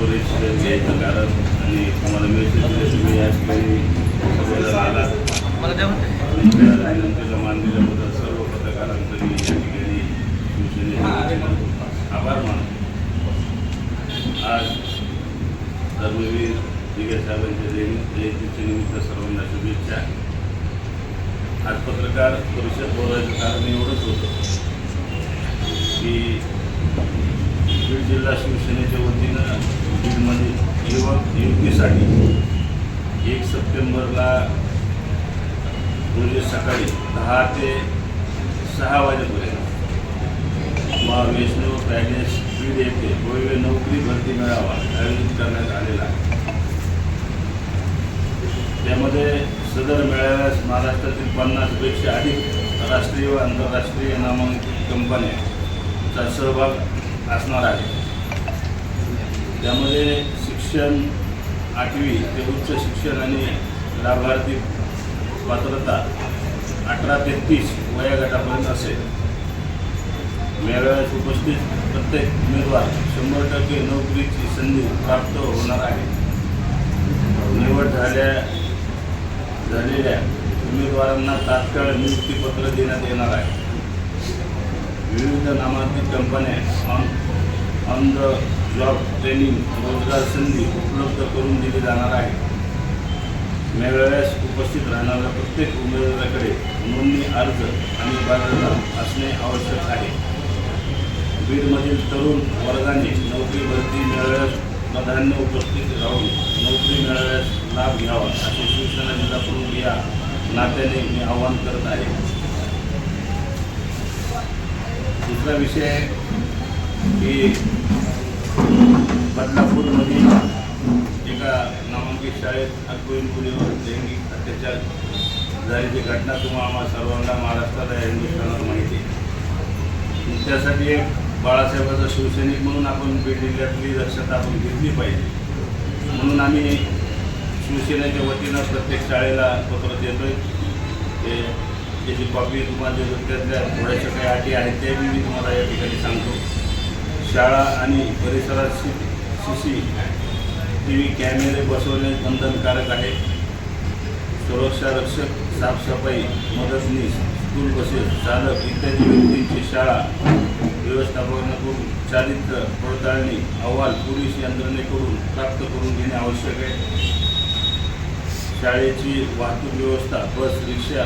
घ्यायचं कारण आणि तुम्हाला मेसेज दिले तुम्ही या ठिकाणी आलात विनंतीला मान दिल्याबद्दल सर्व पत्रकारांचं मी या ठिकाणी आभार मानतो आज धर्मवीर साहेबांच्या जयंती जयंतीच्या निमित्त सर्वांना शुभेच्छा. आज पत्रकार परिषद बोलायचं कारण एवढंच होतं की बीड जिल्हा शिवसेनेच्या वतीनं बीडमध्ये युवक युवतीसाठी एक सप्टेंबरला रोजी सकाळी दहा ते सहा वाजेपर्यंत मा वैष्णव पॅलेस बीड येथे भव्य नोकरी भरती मेळावा आयोजित करण्यात आलेला आहे. त्यामध्ये सदर मेळाव्यास महाराष्ट्रातील पन्नासपेक्षा अधिक राष्ट्रीय व आंतरराष्ट्रीय नामांकित कंपन्यांचा सहभाग असणार आहे. त्यामध्ये शिक्षण आठवी ते उच्च शिक्षण आणि लाभार्थी पात्रता अठरा ते तीस वयागटापर्यंत असेल. मेळाव्यात उपस्थित प्रत्येक उमेदवार शंभर टक्के नोकरीची संधी प्राप्त होणार आहे. निवड झाल्या झालेल्या उमेदवारांना तात्काळ नियुक्तीपत्र देण्यात येणार आहे. विविध नामांकित कंपन्या on on the job training रोजगार संधी उपलब्ध करून दिली जाणार आहे. मेळाव्यास उपस्थित राहणाऱ्या प्रत्येक उमेदवाराकडे नोंदणी अर्ज आणि बाजार असणे आवश्यक आहे. बीडमधील तरुण वर्गाने नोकरी भरती मेळाव्यास प्राधान्य उपस्थित राहून नोकरी मेळाव्यास लाभ घ्यावा असे शिवसेना जिल्हा प्रमुख या नात्याने मी आवाहन करत आहे. दुसरा विषय की बदलापूरमधील एका नामांकित शाळेत अल्पवयीन मुलीवर लैंगिक अत्याचार झाल्याची घटना तुम्हा आम्हा सर्वांना महाराष्ट्राला या हिंदुस्थानावर माहिती आहे. त्यासाठी एक बाळासाहेबाचा शिवसैनिक म्हणून आपण बीड जिल्ह्यातली दक्षता आपण घेतली पाहिजे. म्हणून आम्ही शिवसेनेच्या वतीनं प्रत्येक शाळेला पत्र देतोय. ते त्याची कॉपी तुम्हाला देतो त्यातल्या थोड्याशा काही अटी आहेत त्या मी तुम्हाला या ठिकाणी सांगतो. शाळा आणि परिसरात C C C T V कॅमेरे बसवणे बंधनकारक आहे. सुरक्षा रक्षक साफसफाई मदतनीस स्कूल बसेस चालक इत्यादी व्यक्तींची शाळा व्यवस्थापनाकडून चारित्र्य पडताळणी अहवाल पोलीस यंत्रणेकडून प्राप्त करून घेणे आवश्यक आहे. शाळेची वाहतूक व्यवस्था बस रिक्षा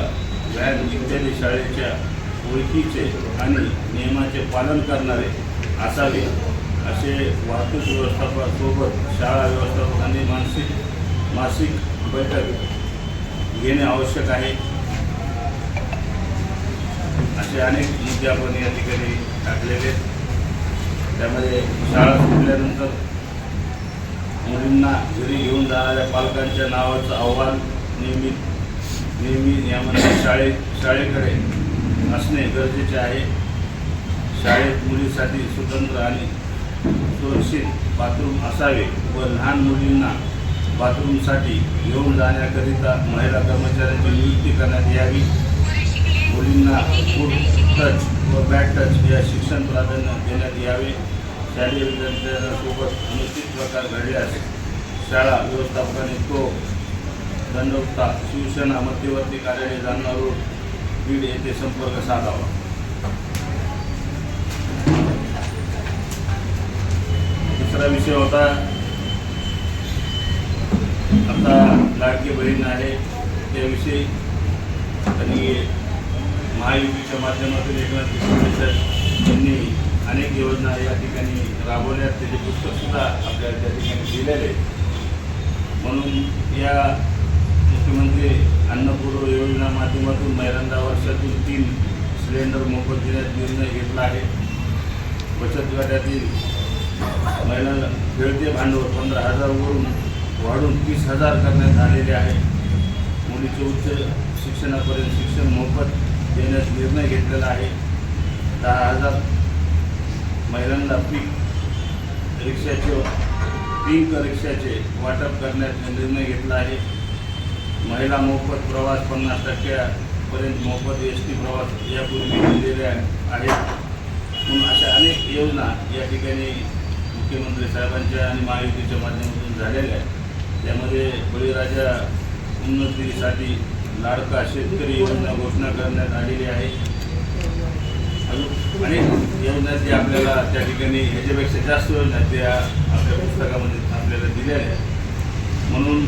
व्हॅन इत्यादी शाळेच्या ओळखीचे आणि नियमाचे पालन करणारे असावे असे वाहतूक व्यवस्थापनासोबत शाळा व्यवस्थापकांनी मानसिक मासिक बैठक घेणे आवश्यक आहे असे अनेक मुद्दे आपण या ठिकाणी टाकलेले आहेत. त्यामध्ये शाळा सुटल्यानंतर मुलींना घरी घेऊन जाणाऱ्या पालकांच्या नावाचं अहवाल नियमित नेहमी यामध्ये शाळेत शाळेकडे असणे गरजेचे आहे शाळेत मुलीसाठी स्वतंत्र आणि सुरक्षित बाथरूम असावे व लहान मुलींना बाथरूमसाठी घेऊन जाण्याकरिता महिला कर्मचाऱ्यांची नियुक्ती करण्यात यावी. मुलींना फूड टच व बॅट टच या शिक्षण प्राधान्य देण्यात यावे. शालेय विद्यार्थ्यांसोबत अनुचित प्रकार घडल्यास शाळा व्यवस्थापकाने तो दंडवता शिवसेना मध्यवर्ती कार्यालय जालना रोड बीड येथे संपर्क साधावा. तिसरा विषय होता. आता लाडकी बहीण आहे त्याविषयी आणि महायुतीच्या माध्यमातून एकनाथ शिंदे यांनी अनेक योजना या ठिकाणी राबवल्या. त्याचे पुस्तकसुद्धा आपल्याला त्या ठिकाणी दिलेले म्हणून या मुख्यमंत्री अन्नपूर्व योजना माध्यमातून महिलांना वर्षातून तीन सिलेंडर मोफत देण्यात निर्णय घेतला आहे. बचत गटातील महिलांना खेळते भांडवल पंधरा हजारवरून वाढून तीस हजार करण्यात आलेले आहे. मुलीचे उच्च शिक्षणापर्यंत शिक्षण मोफत देण्यास निर्णय घेतलेला आहे. दहा हजार महिलांना पीक रिक्षाचे पिंक रिक्षाचे वाटप करण्याचा निर्णय घेतला आहे. महिला मोफत प्रवास पन्नास टक्क्यापर्यंत मोफत एस टी प्रवास यापूर्वी दिलेले आहेत म्हणून अशा अनेक योजना या ठिकाणी मुख्यमंत्री साहेबांच्या आणि महायुतीच्या माध्यमातून झालेल्या आहे त्यामध्ये बळीराजा उन्नतीसाठी लाडका शेतकरी योजना घोषणा करण्यात आलेली आहे. अजून अनेक योजना जे आपल्याला त्या ठिकाणी ह्याच्यापेक्षा जास्त योजना त्या आपल्या पुस्तकामध्ये आपल्याला दिलेल्या आहेत. म्हणून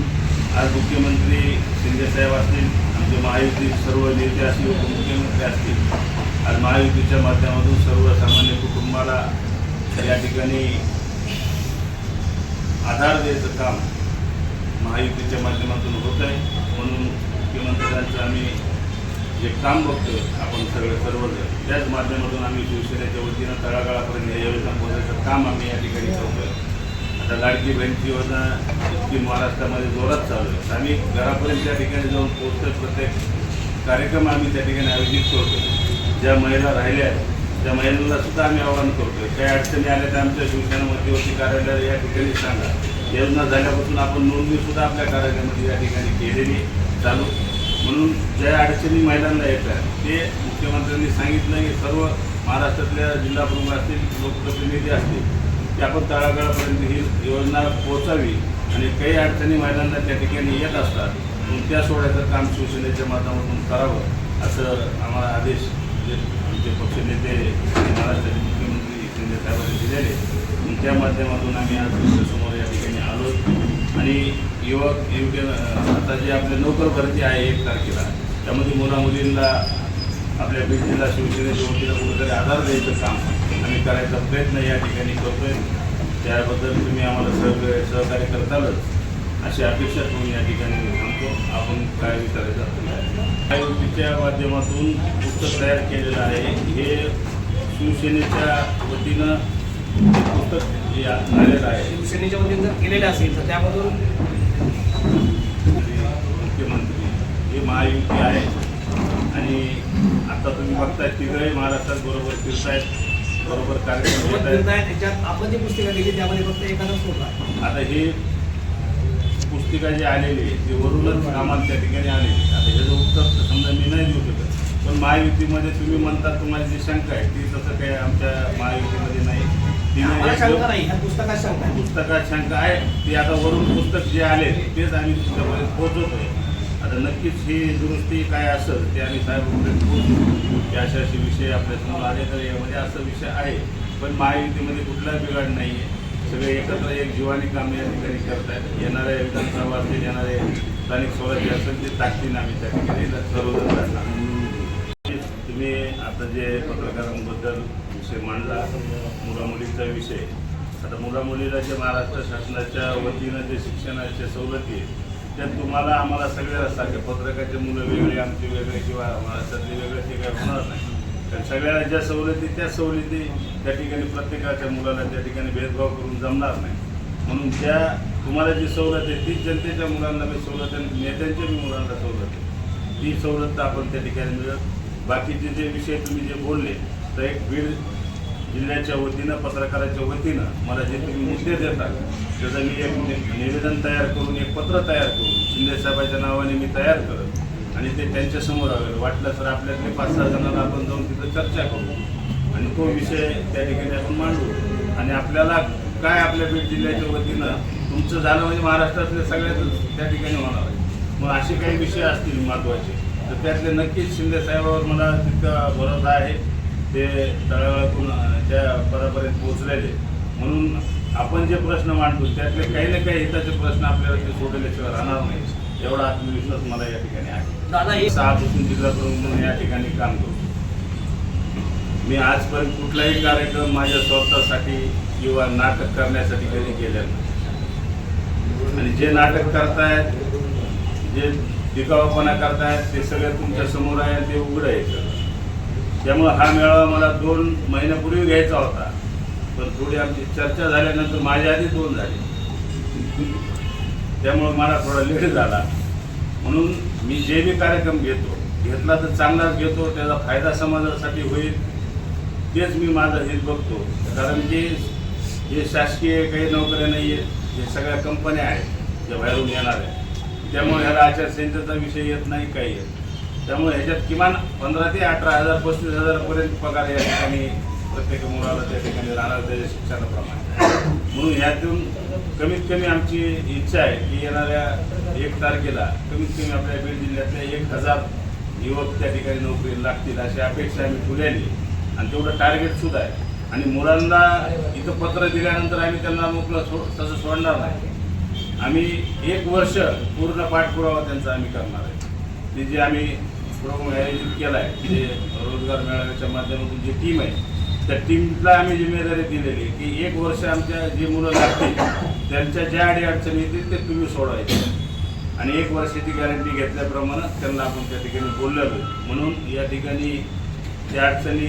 आज मुख्यमंत्री शिंदेसाहेब असतील आमचे महायुती सर्व नेते असतील उपमुख्यमंत्री असतील आज महायुतीच्या माध्यमातून सर्वसामान्य कुटुंबाला या ठिकाणी आधार द्यायचं काम महायुतीच्या माध्यमातून होत आहे. म्हणून मुख्यमंत्र्यांचं आम्ही जे काम बघतोय आपण सगळे सर्वजण त्याच माध्यमातून आम्ही शिवसेनेच्या वतीनं तळागाळापर्यंत या योजना पोहोचायचं काम आम्ही या ठिकाणी करतोय. आता लाडकी बहीणची योजना इतकी महाराष्ट्रामध्ये जोरात चालू आहे. आम्ही घरापर्यंत त्या ठिकाणी जाऊन पोहोचतोय प्रत्येक कार्यक्रम आम्ही त्या ठिकाणी आयोजित करतो ज्या महिला राहिल्या आहेत त्या महिलांना सुद्धा आम्ही आवाहन करतोय. काही अडचणी आल्या तर आमच्या शिवसेना मध्यवर्ती कार्यालयाला या ठिकाणी सांगा. योजना झाल्यापासून आपण नोंदणी सुद्धा आपल्या कार्यालयामध्ये या ठिकाणी केलेली चालू. म्हणून ज्या अडचणी महिलांना येतात ते मुख्यमंत्र्यांनी सांगितलं की सर्व महाराष्ट्रातल्या जिल्हा प्रमुख असतील लोकप्रतिनिधी असतील की आपण तळागाळापर्यंत ही योजना पोहोचावी आणि काही अडचणी महिलांना त्या ठिकाणी येत असतात मग त्या सोडायचं काम शिवसेनेच्या माध्यमातून करावं असं आम्हाला आदेश जे आमचे पक्षनेते आणि महाराष्ट्राचे मुख्यमंत्री शिंदे साहेबांनी दिलेले. त्या माध्यमातून आम्ही आज तुमच्यासमोर या ठिकाणी आलो आणि युवक युवक आता जे आपले नोकर भरती आहे एक तारखेला त्यामध्ये मुला मुलींना आपल्या भीतीला जिल्हा शिवसेनेच्या वतीनं कुठेतरी आधार द्यायचं काम आम्ही करायचा प्रयत्न या ठिकाणी करतोय. त्याबद्दल तुम्ही आम्हाला सहकार्य सहकार्य करतालच. अशी अपेक्षा ठेवून या ठिकाणी मी थांबतो. आपण काय विचारायचं आयोगाच्या माध्यमातून पुस्तक तयार केलेलं आहे. हे शिवसेनेच्या वतीनं पुस्तक आलेलं आहे. शिवसेनेच्या वतीने जर केलेले असेल तर त्यामधून मुख्यमंत्री हे महायुती आहे आणि आता तुम्ही बघताय तिघही महाराष्ट्रात बरोबर फिरतायत बरोबर कार्यक्रम त्याच्यात आपण जी पुस्तिका दिली त्यामध्ये फक्त एखादाच होता. आता हे पुस्तिका जी आलेली आहे ती वरूनच आम्हाला त्या ठिकाणी आलेली आता ह्याचं उत्तर तर समजा मी नाही देऊ शकत पण महायुतीमध्ये तुम्ही म्हणता तुम्हाला जी शंका आहे ती तसं काही आमच्या महायुतीमध्ये नाही. ह्या पुस्तकात शंका आहे. आहे ती आता वरून पुस्तक जे आले तेच आम्ही तुमच्यापर्यंत पोहोचवतोय. आता नक्कीच ही दुरुस्ती काय असेल ते आम्ही साहेबांपर्यंत पोहोचू. की अशा असे विषय आपल्यासमोर आले तर यामध्ये असा विषय आहे. पण महायुतीमध्ये कुठलाही बिघाड नाही आहे सगळे एकत्र एक जीवानी काम या ठिकाणी करतायत. येणारे विधानसभा असतील येणारे स्थानिक स्वराज्य असेल ते ताकदीनं आम्ही त्या ठिकाणी. सर्वजण जाणार तुम्ही आता जे पत्रकारांबद्दल विषय मांडला मुलामुलींचा विषय. आता मुलामुलीला जे महाराष्ट्र शासनाच्या वतीनं जे शिक्षणाच्या सवलती त्यात तुम्हाला आम्हाला सगळ्याला सारखे पत्रकाचे मुलं वेगळे आमचे वेगळे किंवा महाराष्ट्रातले वेगळे ते काय होणार नाही. कारण सगळ्याला ज्या सवलती त्या सवलती त्या ठिकाणी प्रत्येकाच्या मुलाला त्या ठिकाणी भेदभाव करून जमणार नाही. म्हणून त्या तुम्हाला जी सवलत आहे तीच जनतेच्या मुलांना बी सवलत आहे आणि नेत्यांच्या बी मुलांना सवलत आहे. ती सवलत तर आपण त्या ठिकाणी मिळत. बाकीचे जे विषय तुम्ही जे बोलले तर एक बीड जिल्ह्याच्या वतीनं पत्रकाराच्या वतीनं मला जे तुम्ही मुद्दे देतात त्याचं मी एक निवेदन तयार करून एक पत्र तयार करून शिंदे साहेबाच्या नावाने मी तयार करत आणि ते त्यांच्यासमोर आवेल वाटलं तर आपल्यातले पाच सहा जणांना आपण जाऊन तिथं चर्चा करू. आणि तो विषय त्या ठिकाणी आपण मांडू. आणि आपल्याला काय आपल्या बीड जिल्ह्याच्या वतीनं तुमचं झालं म्हणजे महाराष्ट्रातले सगळ्याच त्या ठिकाणी होणार आहे. मग असे काही विषय असतील महत्त्वाचे तर त्यातले नक्कीच शिंदे साहेबावर मला तितका भरोसा आहे. ते तळागाळातून त्या पदापर्यंत पोहोचलेले. म्हणून आपण जे प्रश्न मांडतो त्यातले काही ना काही हिताचे प्रश्न आपल्याला ते सोडवल्याशिवाय राहणार नाही. एवढा आत्मविश्वास मला या ठिकाणी आहे. दादा सहापासून जिल्हा प्रमुख म्हणून या ठिकाणी काम करतो. मी आजपर्यंत कुठलाही कार्यक्रम माझ्या स्वतःसाठी किंवा नाटक करण्यासाठी कधी केलेला नाही. आणि जे नाटक करतायत जे टिकावपणा करतायत ते सगळं तुमच्यासमोर आहे ते उघडं आहे. त्यामुळं हा मेळावा मला दोन महिन्यापूर्वी घ्यायचा होता. पण थोडी आमची चर्चा झाल्यानंतर माझ्या आधी दोन झाले. त्यामुळं मला थोडा लेट झाला. म्हणून मी जे बी कार्यक्रम घेतो घेतला तर चांगलाच घेतो त्याचा फायदा समाजासाठी होईल. तेच मी माझं हित बघतो. कारण की हे शासकीय काही नोकऱ्या नाही आहेत हे सगळ्या कंपन्या आहेत ज्या बाहेरून येणार आहेत त्यामुळे ह्याला आचारसंहितेचा विषय येत नाही काही येत. त्यामुळे ह्याच्यात किमान पंधरा ते अठरा हजार पस्तीस हजारपर्यंत पगार या ठिकाणी प्रत्येक मुलाला त्या ठिकाणी राहणार त्याच्या शिक्षणाप्रमाणे. म्हणून ह्यातून कमीत कमी आमची इच्छा आहे की येणाऱ्या एक तारखेला कमीत कमी आपल्या बीड जिल्ह्यातल्या एक हजार युवक त्या ठिकाणी नोकरी लागतील अशी अपेक्षा आम्ही ठेवलेली आणि तेवढं टार्गेट सुद्धा आहे. आणि मुलांना इथं पत्र दिल्यानंतर आम्ही त्यांना मोकळं सो तसं सोडणार नाही. आम्ही एक वर्ष पूर्ण पाठपुरावा त्यांचा आम्ही करणार आहे. ते जे आम्ही प्रोग्राम आयोजित केला आहे जे रोजगार मेळाव्याच्या माध्यमातून जी टीम आहे त्या टीमला आम्ही जिम्मेदारी दिलेली की एक वर्ष आमच्या जी मुलं लागतील त्यांच्या ज्या आडी अडचणी येतील ते तुम्ही सोडवायचे. आणि एक वर्षाची गॅरंटी घेतल्याप्रमाणे त्यांना आपण त्या ठिकाणी बोललेलो म्हणून या ठिकाणी त्या अडचणी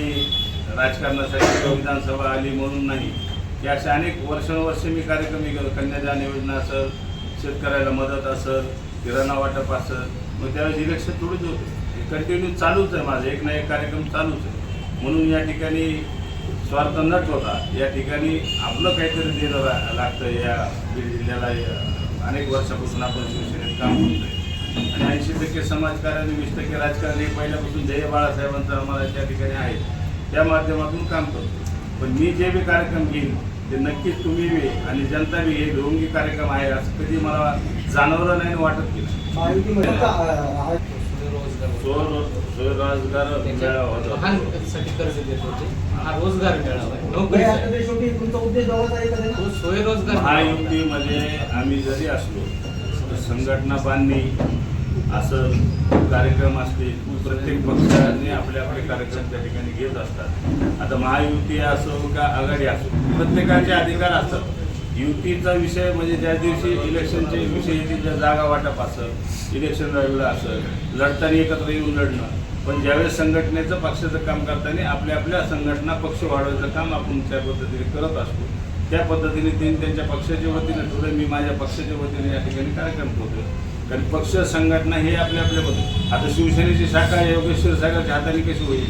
राजकारणासाठी किंवा विधानसभा आली म्हणून नाही की अशा अनेक वर्षानुवर्ष मी कार्यक्रम केलो. कन्यादान योजना असेल शेतकऱ्याला मदत असेल किराणा वाटप असेल मग त्यावेळेस इलेक्शन थोडीच होते. हे कंटिन्यू चालूच आहे माझं. एक ना एक कार्यक्रम चालूच आहे. म्हणून या ठिकाणी स्वार्थ न ठेवता या ठिकाणी आपलं काहीतरी देणं लागतं या बीड जिल्ह्याला. अनेक वर्षापासून आपण शिवसेनेत काम करतोय. आणि ऐंशी टक्के समाजकार्य आणि वीस टक्के राजकारण हे पहिल्यापासून ध्येय बाळासाहेबांचं आम्हाला त्या ठिकाणी आहे त्या माध्यमातून काम करतो पण मी जे बी कार्यक्रम घेईन ते नक्कीच तुम्ही बी आणि जनता बी हे ढोंगी कार्यक्रम आहे असं कधी मला जाणवलं नाही वाटत गेलं महायुतीमध्ये फक्त, अं, हा- स्वरोजगार मेळावा होता. वाहनसाठी कर्ज देत होते. हा रोजगार मेळावा आहे. बरं, आता नोकरीचा ते शेवटी तुमचा उद्देश जवळच आहे का ते? तो स्वयंरोजगार मेळावा. आहे. महायुतीमध्ये आम्ही जरी असलो तर संघटना बांधणी असं कार्यक्रम असतील प्रत्येक पक्षाने आपले आपले कार्यक्रम त्या ठिकाणी घेत असतात. आता महायुती असो का आघाडी असो प्रत्येकाचे अधिकार असतात. युतीचा विषय म्हणजे ज्या दिवशी इलेक्शनचे विषय ज्या जागा वाटप असं इलेक्शन लढलं असं लढताना एकत्र येऊन लढणं पण ज्यावेळेस संघटनेचं पक्षाचं काम करताना आपल्या आपल्या संघटना पक्ष वाढवायचं काम आपण त्या पद्धतीने करत असतो. त्या पद्धतीने त्यांनी त्यांच्या पक्षाच्या वतीने ठेवलं मी माझ्या पक्षाच्या वतीने या ठिकाणी कार्यक्रम ठेवतो कारण पक्ष संघटना हे आपल्या आपल्या पद्धती. आता शिवसेनेची शाखा योगेश्वर साहेबांच्या हाताने कशी होईल?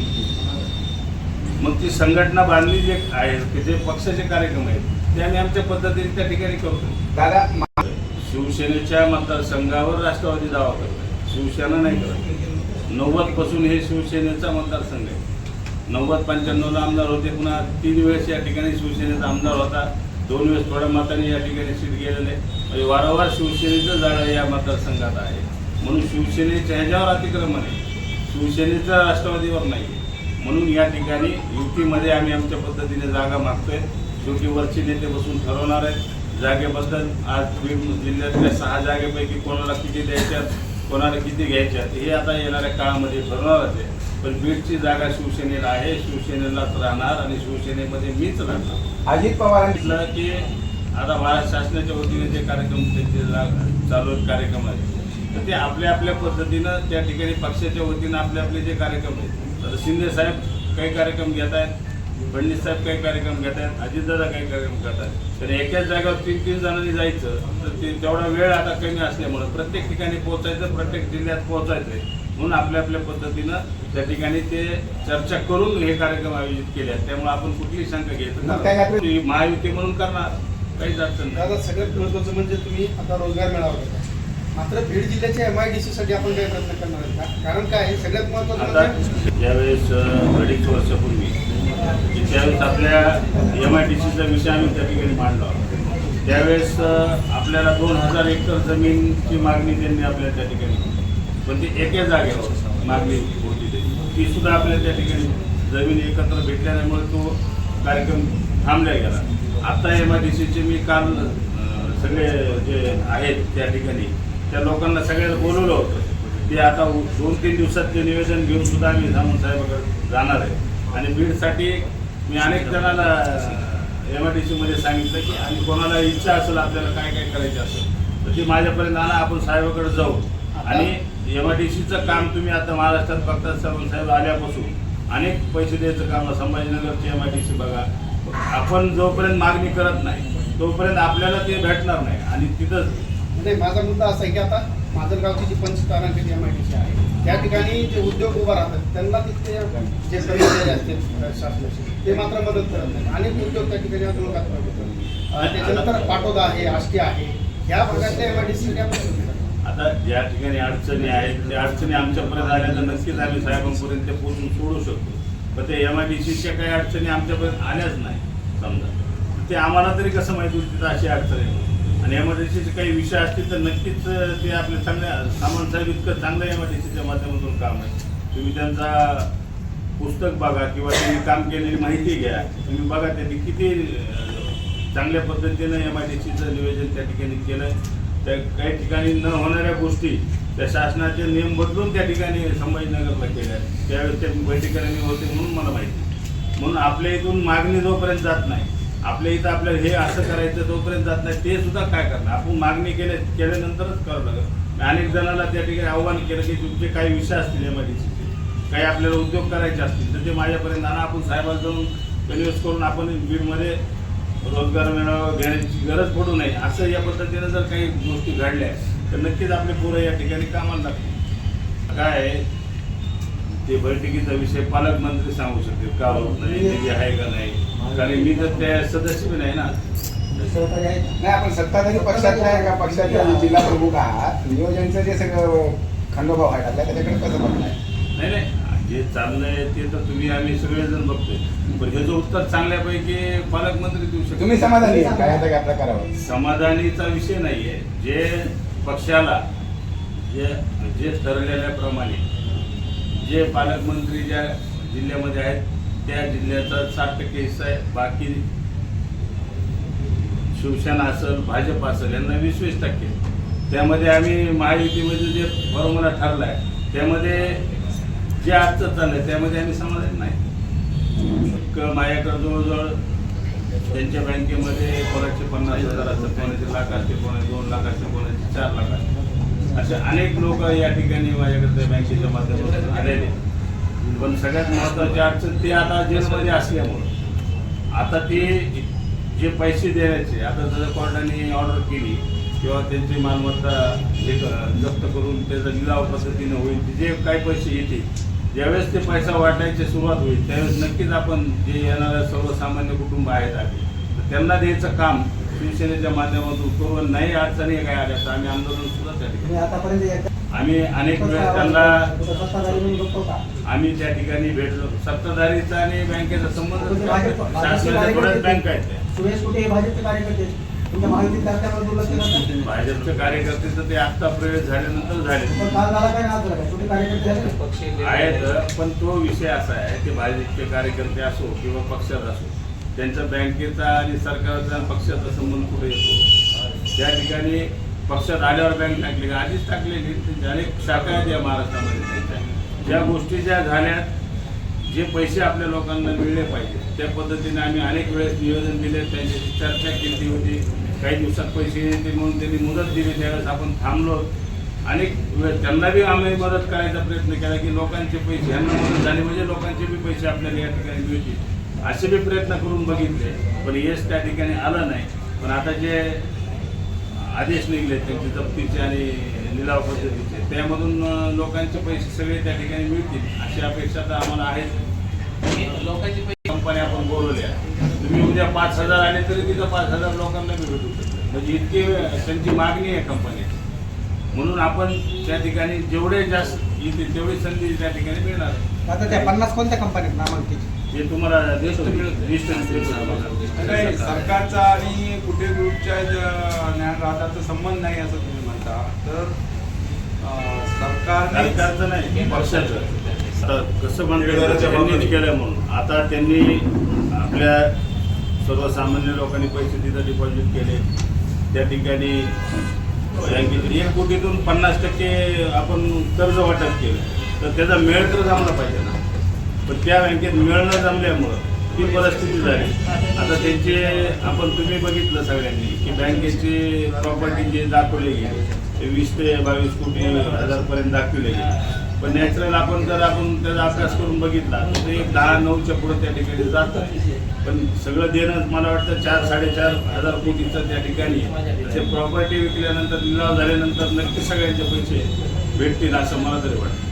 मग ती संघटना बांधली जे आहे की जे पक्षाचे कार्यक्रम आहेत ते आम्ही आमच्या पद्धतीने त्या ठिकाणी करतो. दादा शिवसेनेच्या मतदारसंघावर राष्ट्रवादी दावा करतो शिवसेना नाही करत. नव्वदपासून हे शिवसेनेचा मतदारसंघ आहे. नव्वद पंच्याण्णवला आमदार होते पुन्हा तीन वेळेस या ठिकाणी शिवसेनेचा आमदार होता. दोन वेळेस थोड्या मताने या ठिकाणी सीट गेलेले. म्हणजे वारंवार शिवसेनेचं जाळं या मतदारसंघात आहे. म्हणून शिवसेनेच्या ह्याच्यावर अतिक्रमण आहे. शिवसेनेचं राष्ट्रवादीवर नाही म्हणून या ठिकाणी युतीमध्ये आम्ही आमच्या पद्धतीने जागा मागतोय. शेवटी वरचे नेते बसून ठरवणार आहेत जागेबद्दल आज बीड जिल्ह्यातल्या सहा जागेपैकी कोणाला किती द्यायच्यात कोणाला किती घ्यायच्यात हे आता येणाऱ्या काळामध्ये ठरवणारच आहे. पण बीडची जागा शिवसेनेला आहे शिवसेनेलाच राहणार आणि शिवसेनेमध्ये मीच राहणार. अजित पवारांनी म्हटलं की आता महाराष्ट्र शासनाच्या वतीने जे कार्यक्रम त्यांचे जा- चालू आहेत कार्यक्रम आहेत तर ते आपल्या आपल्या पद्धतीनं त्या ठिकाणी पक्षाच्या वतीनं आपले आपले जे कार्यक्रम आहेत. आता शिंदे साहेब काही कार्यक्रम घेत आहेत फडणवीस साहेब काही कार्यक्रम घेत आहेत अजितदादा काही कार्यक्रम करत आहेत तर एकाच जागेवर तीन तीन जणांनी जायचं तर ते तेवढा वेळ आता कमी असल्यामुळं प्रत्येक ठिकाणी पोहोचायचं प्रत्येक जिल्ह्यात पोहोचायचं म्हणून आपल्या आपल्या पद्धतीनं त्या ठिकाणी ते चर्चा करून हे कार्यक्रम आयोजित केले आहेत. त्यामुळे आपण कुठलीही शंका आपलं- महायुती म्हणून करणार काहीच अडचण नाही. दादा सगळ्यात महत्त्वाचं म्हणजे तुम्ही आता रोजगार मेळावा. घेता मात्र बीड जिल्ह्याच्या एम आय डी साठी आपण काही प्रयत्न करणार आहेत का? कारण काय सगळ्यात महत्त्वाचं आता म्हणजे ज्यावेळेस अ, अडीच वर्षापूर्वी की त्यावेळेस आपल्या एम आय डी सीचा विषय आम्ही त्या ठिकाणी मांडला त्यावेळेस आपल्याला दोन हजार एकर जमीनची मागणी त्यांनी आपल्या त्या ठिकाणी पण ती एका जागेवर मागणी होती ती सुद्धा आपल्या त्या ठिकाणी जमीन एकत्र भेटल्यामुळे तो कार्यक्रम थांबला गेला. आता एम आय डी सीचे मी काल सगळे जे आहेत त्या ठिकाणी त्या लोकांना सगळ्याला बोलवलं होतं. ते आता दोन तीन दिवसात ते निवेदन घेऊन सुद्धा आम्ही सामंत साहेबाकडे जाणार आहे. आणि बीडसाठी मी अनेक जणांना एम आय डी सीमध्ये सांगितलं की आणि कोणाला इच्छा असेल आपल्याला काय काय करायचं असेल तर ती माझ्यापर्यंत आणा आपण साहेबाकडे जाऊ. आणि एम आय डी सीचं काम तुम्ही आता महाराष्ट्रात बघता साहेब साहेब आल्यापासून अनेक पैसे द्यायचं काम. संभाजीनगरची एम आय डी सी बघा. आपण जोपर्यंत मागणी करत नाही तोपर्यंत आपल्याला ते भेटणार नाही. आणि तिथंच म्हणजे माझा मुद्दा असा आहे की आता माजलगावची जी पंचतारांकित एम आय डी सी आहे त्या ठिकाणी जे उद्योग उभा राहतात त्यांना तिथे जे कर्मचारी असतील शासनाचे ते मात्र मदत करत नाही अनेक उद्योग त्या ठिकाणी आता लोकात अं, त्याच्यानंतर पाटोदा आहे आष्टी आहे ह्या भागातल्या एम आय डी सी आता ज्या ठिकाणी अडचणी आहेत त्या अडचणी आमच्यापर्यंत आल्या तर नक्कीच आम्ही साहेबांपर्यंत ते पोहोचून सोडू शकतो. पण ते एम आय डी सीच्या काही अडचणी आमच्यापर्यंत आल्याच नाही समजा. ते आम्हाला तरी कसं माहिती होती तिथं अशी अडचण आहे आणि एमर्जन्सीचे काही विषय असतील तर नक्कीच ते आपल्या चांगल्या सामान साहेब इतकं चांगलं एमर्जन्सीच्या माध्यमातून काम आहे. तुम्ही त्यांचा पुस्तक बघा किंवा त्यांनी काम केलेली माहिती घ्या. तुम्ही बघा त्यांनी किती चांगल्या पद्धतीनं एम आय डी सीचं नियोजन त्या ठिकाणी केलं त्या काही ठिकाणी न होणाऱ्या गोष्टी त्या शासनाचे नियम बदलून त्या ठिकाणी संभाजीनगरला केल्या त्यावेळेस त्या बैठकीला मी होते म्हणून मला माहिती. म्हणून आपल्या इथून मागणी जोपर्यंत जात नाही आपल्या इथं आपल्याला हे असं करायचं जोपर्यंत जात नाही ते सुद्धा काय करणार? आपण मागणी केल्या केल्यानंतरच करावं लागेल. अनेक जणांना त्या ठिकाणी आव्हान केलं की तुमचे काही विषय असतील एम आय डी सीचे काही आपल्याला उद्योग करायचे असतील तर ते माझ्यापर्यंत आणा. आपण साहेबांना जाऊन कन्व्हिन्स करून आपण बीडमध्ये रोजगार मेळावा घेण्याची गरज पडू नये असं या पद्धतीनं जर काही गोष्टी घडल्या तर नक्कीच आपले पोरं या ठिकाणी कामाला लागतील. काय आहे, ते बैठकीचा विषय पालकमंत्री सांगू शकतील का? होत नाही निधी आहे का नाही? कारण मी तर त्या सदस्य बी नाही ना? नाही आपण सत्ताधारी पक्षाचे आहे का? पक्षाचे जिल्हा प्रमुख आहात नियोजनचं जे सगळं खंडोबा व्हायला त्याच्याकडे कसं बघताय? नाही नाही जे चाललंय ते तर तुम्ही आम्ही सगळेजण बघतोय. पण हे जो उत्तर चांगल्यापैकी पालकमंत्री देऊ शकतो तुम्ही समाधानी आहे काय आता काय प्रकारावर? समाधानीचा विषय नाहीये जे पक्षाला जे जे ठरलेल्याप्रमाणे जे पालकमंत्री ज्या जिल्ह्यामध्ये आहेत त्या जिल्ह्याचा साठ टक्के हिस्सा आहे. बाकी शिवसेना असेल भाजप असेल यांना वीस वीस टक्के. त्यामध्ये आम्ही महायुतीमध्ये जे फॉर्म्युला ठरला आहे त्यामध्ये जे आजचं चाललंय त्यामध्ये आम्ही समाधान नाही. माझ्याकडे जवळजवळ त्यांच्या बँकेमध्ये कोणाचे पन्नास हजार असतात कोणाचे लाख असते कोणाचे दोन लाख असते कोणाचे चार लाख असते. असे अनेक लोक या ठिकाणी माझ्याकडे बँकेच्या माध्यमातून आलेले पण सगळ्यात महत्वाची अडचण ते आता जेलमध्ये असल्यामुळं. आता ते जे पैसे द्यायचे आता जर कोर्टाने ऑर्डर केली किंवा त्यांची मालमत्ता हे जप्त करून त्याचा लिलाव पद्धतीने होईल जे काही पैसे येतील ज्यावेळेस ते पैसा वाटायची सुरुवात होईल त्यावेळेस नक्कीच आपण जे येणाऱ्या सर्वसामान्य कुटुंब आहेत आधी तर त्यांना द्यायचं काम शिवसेनेच्या माध्यमातून करून नाही अडचणी काय आल्या तर आम्ही आंदोलन सुद्धा त्या ठिकाणी तुम्ही आतापर्यंत आम्ही अनेक वेळेस त्यांना आम्ही त्या ठिकाणी भेटलो. सत्ताधारीचा आणि बँकेचा संबंध शासनाच्या थोड्याच बँक आहेत भाजपचे कार्यकर्ते? तर ते आत्ता प्रवेश झाल्यानंतर झाले. आहेत पण तो विषय असा आहे की भाजपचे कार्यकर्ते असो किंवा पक्षात असो त्यांचा बँकेचा आणि सरकारचा पक्षाचा संबंध कुठे येतो? त्या ठिकाणी पक्षात आल्यावर बँक टाकली आधीच टाकलेली. त्यांच्या अनेक शाखा आहेत या महाराष्ट्रामध्ये. त्यांच्या ज्या गोष्टी ज्या झाल्यात जे पैसे आपल्या लोकांना मिळले पाहिजे त्या पद्धतीने आम्ही अनेक वेळेस नियोजन दिले. त्यांच्याशी चर्चा केली होती. काही दिवसात पैसे येतील म्हणून त्यांनी मुदत दिली. त्यावेळेस आपण थांबलो. अनेक वेळ त्यांना बी आम्ही मदत करायचा प्रयत्न केला की लोकांचे पैसे यांना मदत झाली म्हणजे लोकांचे बी पैसे आपल्याला या ठिकाणी मिळतील. असे बी प्रयत्न करून बघितले. पण यश त्या ठिकाणी आलं नाही. पण आता जे आदेश निघले त्यांचे जप्तीचे आणि लिलाव पद्धतीचे. त्यामधून लोकांचे पैसे सगळे त्या ठिकाणी मिळतील अशी अपेक्षा तर आम्हाला आहे लोकांची पैसे कंपन्या आपण बोलवल्या. तुम्ही उद्या पाच हजार आले तरी तिथं पाच हजार लोकांना भेटू शकतात. म्हणजे इतकी त्यांची मागणी आहे कंपनीची. म्हणून आपण त्या ठिकाणी जेवढे जास्त येतील तेवढी संधी त्या ठिकाणी मिळणार. आता त्या पन्नास कोणत्या कंपनीत नामांकित? जे तुम्हाला तुम्हाला. सरकारचा आणि कुठे ग्रुपच्या ज- ज्ञानराजाचा संबंध नाही असं तुम्ही म्हणता. तर सरकारने सरकारचं नाही पक्षाचं. कसं त्यांनीच केलं म्हणून. आता त्यांनी आपल्या सर्वसामान्य लोकांनी पैसे तिथं डिपॉझिट केले. त्या ठिकाणी बँकेतून एक कोटीतून पन्नास टक्के आपण कर्ज वाटप केलं. तर त्याचा मेळ तर जमला पाहिजे ना. पण त्या बँकेत मिळणं जमल्यामुळं ती परिस्थिती झाली. आता त्यांचे आपण तुम्ही बघितलं सगळ्यांनी की बँकेची प्रॉपर्टी जे दाखवले गेले ते वीस ते बावीस कोटी हजारपर्यंत दाखवले गेले. पण नॅचरल आपण जर आपण त्याचा अभ्यास करून बघितला तर ते एक दहा नऊच्या पुढे त्या ठिकाणी जातं. पण सगळं देणं मला वाटतं चार साडेचार हजार कोटीचं त्या ठिकाणी ते प्रॉपर्टी विकल्यानंतर लिलाव झाल्यानंतर नक्की सगळ्यांचे पैसे भेटतील असं मला तरी वाटतं.